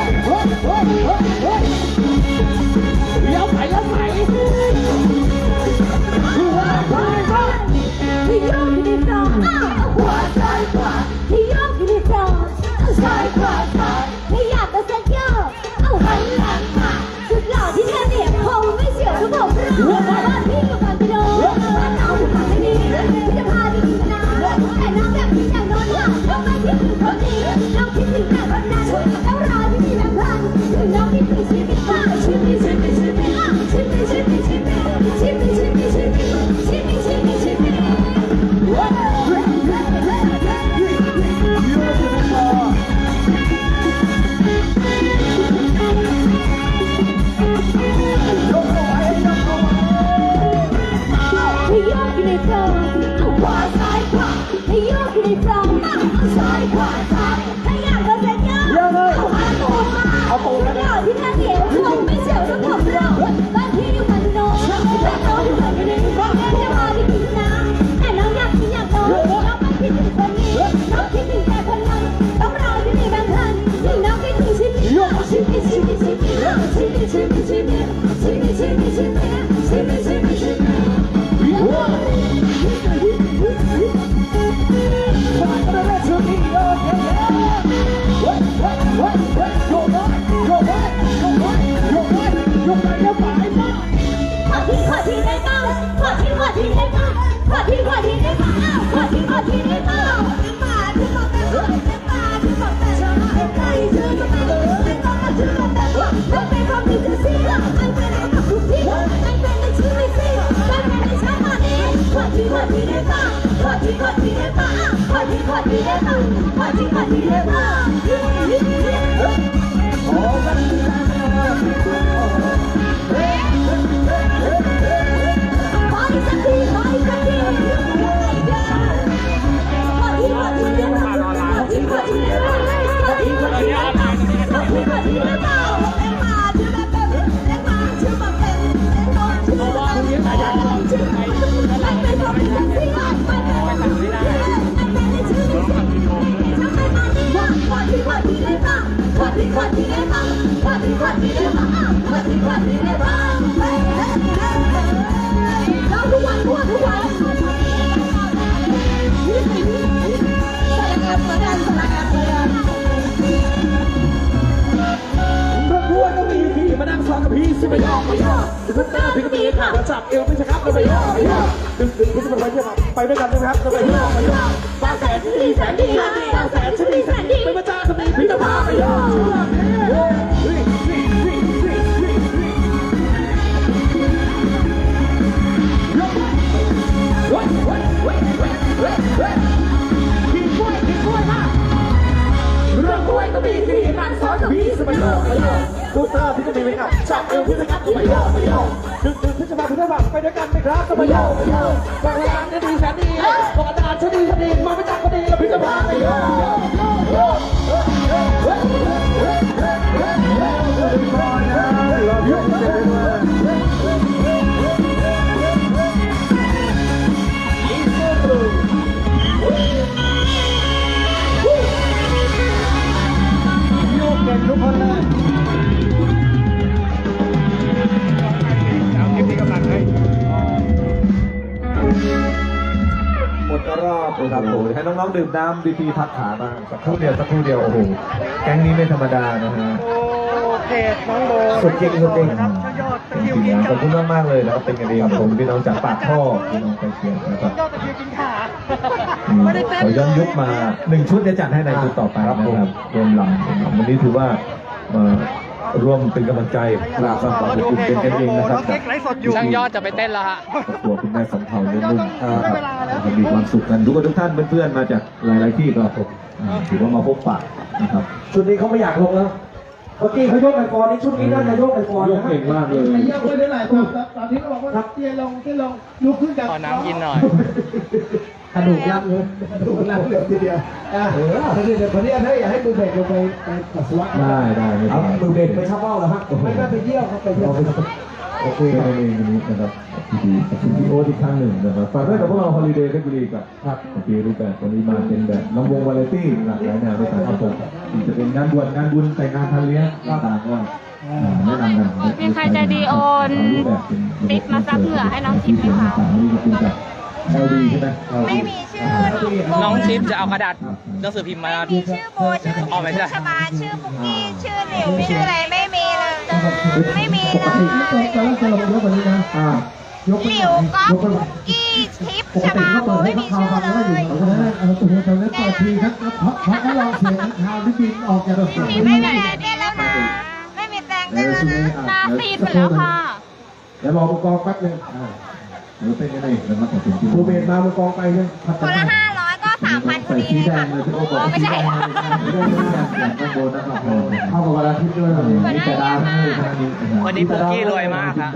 oh, oh, oh, 快点吧，快点快点吧，快点快点吧！ งกับพี่สิไม่ยอมไม่ยอมคุณตาพี่ก็มีขาวมาจับเอวไม่ใช่ครับไม่ยอมไม่ยอมดึงดึงพี่จะไปเที่ยวไปด้วยกันนะครับจะไปยอมไม่ยอมบางแสนที่ดีแสนดีบางแสนที่ดีแสนดีไม่มาจ้าสมพี่จะพาไปยอม ช้างบีสมัยดอกไม่อกดูซ่จารับจับเอวพิจารณมัยอกไม่ดอกรณาไปด้วยกันไหมครับสมัอกไม่ดอกายการได้ดีแสนดีบางอาการย์ดีชดีมาไม่จับพอดีเราพิจารณาไม่ดอก อบครับผมให้น้องๆดื่มน้ำดีพีพักขาบ้างสักครู่เดียวสักครู่เดียวโอ้โหแก๊งนี้ไม่ธรรมดานะฮะเพจน้องโบสุดเก่งสุดเก่งจริงๆนะขอบคุณมากๆเลยนะครับเป็นกันเองครับผมพี่น้องจากปากท่อพี่น้องไปเชียงนะครับยอดตะเกียบกินขาอืมขอย้อนยุคมาหนึ่งชุดจะจัดให้ในชุดต่อไปนะครับรวมลำวันนี้ถือว่ามา ร่วมเป็นกำลังใจสร้างความอบอุ่นเป็นกันเองนะครับเก๊กไลฟ์สดอยู่ช่างยอดจะไปเต้นแล้วฮะครอบครัวคุณแม่สำเภาเนื้อนุ่มนะครับมีความสุขกันทุกคนทุกท่านเพื่อนๆมาจากหลายๆที่ก็ผมอ่าถือว่ามาพบปะนะครับชุดนี้เขาไม่อยากลงแล้วเมื่อกี้เขายกไอโฟนนี่ชุดนี้น่าจะยกไอโฟนยกนะเก่งมากเลยไอ้เหี้ยไม่ได้หลายตอนตอนที่เขาบอกว่าเตี้ยลงเตี้ยลงลุกขึ้นจากขอน้ำกินหน่อย กระดูกยับเลยดูหลังเหลือทีเดียวอะเออทีเดียวคนนี้ให้อย่าให้มือเบรกลงไปไปปัสสาวะได้ได้ไม่เอาเป็นไรมือเบรกไปชักว่าวเหรอฮะไม่ได้ไปเยี่ยวเขาไปเยี่ยวโอเคโอเคในนี้นี้นะครับดีกับคุณพี่โอ๊ตอีกครั้งหนึ่งนะครับฝากด้วยกับพวกเราฮอลิเดย์เพชรบุรีกับครับโอเครูปแบบวันนี้มาเป็นแบบน้องวงวาไรตี้หลากหลายแนวด้วยกันครับผมจะเป็นงานบวชงานบุญแต่งงานพันเลี้ยงก็ต่างก็อ่าแนะนำกันมีใครใจดีโอนติ๊บมาซับเหงื่อให้น้องทิพย์ไหมคะต่างๆนี่ก็ เป็นจาก LD ใช่ไหมไม่มีชื่อน้องทิพย์จะเอากระดาษหนังสือพิมพ์มามีชื่อโบชื่ออ๋อไม่ใช่ ชบาชื่อปุ๊กกี้ชื่อหลิวชื่ออะไรไม่มีเลยไม่มีปเลกติยตอนแรกจะลงเยอะกว่านี้นะอ่ายกหลิวก็ปุ๊กกี้ทิพย์ปกชติบาก็โบเปิดให้ไม่นัมีกข่าวชื่อฟังเลแล้วอยู่ยเอาละเอาตัวตอนนั้นเปิดทีครับเพราะเพราะเขาลองเสียงข่าวที่บินออกจากรถมีไม่มีเต้นแล้วนะไม่มีแตงเต้นแล้วนะ ตาซีดไปแล้วค่ะ เดี๋ยวรอมือกองแป๊บนึงอ่า เดี๋ยวเป็นยังไงแล้วมาตัดสินจริงครูเบนมามือกองไปเนี่ยพัดคนละห้าร้อยก็สามพันพอใส่ดีสีเลยแดค่ะงเลยที่โอ้บอ๋อกอไม่ใช่สีแดงเลยสีแดงเลยอย่างข้างบนนะครับผมเข้ากับวันอาทิตย์ด้วยนะมีแต่ดาวทั้งนี้ทั้งนี้วันนี้ปุ๊กกี้รวยมากครับ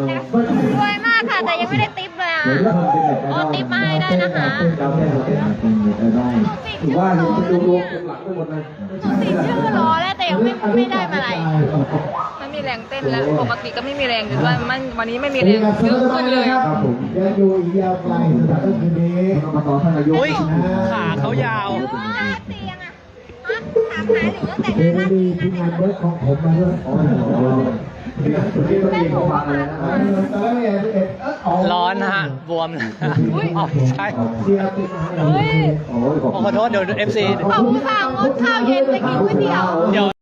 รวยมากค่ะ แต่ยังไม่ได้ติปเลยอะเดี๋ยวทุกคนเป็นเน็ตไอดอลโอ้ติ๊บมาให้ได้นะคะเป็นดาวเต้นเป็นเน็ตไอดอลถือว่าเห็นเป็นรวมๆเป็นหลักไปหมดเลย หนูติดชื่อรอแล้วแต่ยังไม่ไม่ได้มาอะไรไม่มีแรงเต้นแล้วปกติก็ไม่มีแรงอยู่ด้วยมันวันนี้ไม่มีแรงเยอะขึ้นเลยครับผมยังอยู่อีกยาวไกลสถานที่นี้มาต่อท่านนายกอุ้ยขาเขายาวเตียงอะถามหาหนูตั้งแต่เดงานวิดทีมงานเบิร์ดของผมมาด้วยอ๋อเดี๋ยวเดี๋ยวเดี๋ยวเดี๋ยวเดี๋ยวเขาฟังอะไรนะตอนแรกเนี่ยเอ็ดเออร้อนนะฮะ บวมนะอ๋อใช่เชียร์ติดมาเฮ้ยโอ้ยขอบขอโทษเดี๋ยว FC ขอบคุณค่ะงดข้าวเย็นไปกินก๋วยเตี๋ยวเดี๋ยว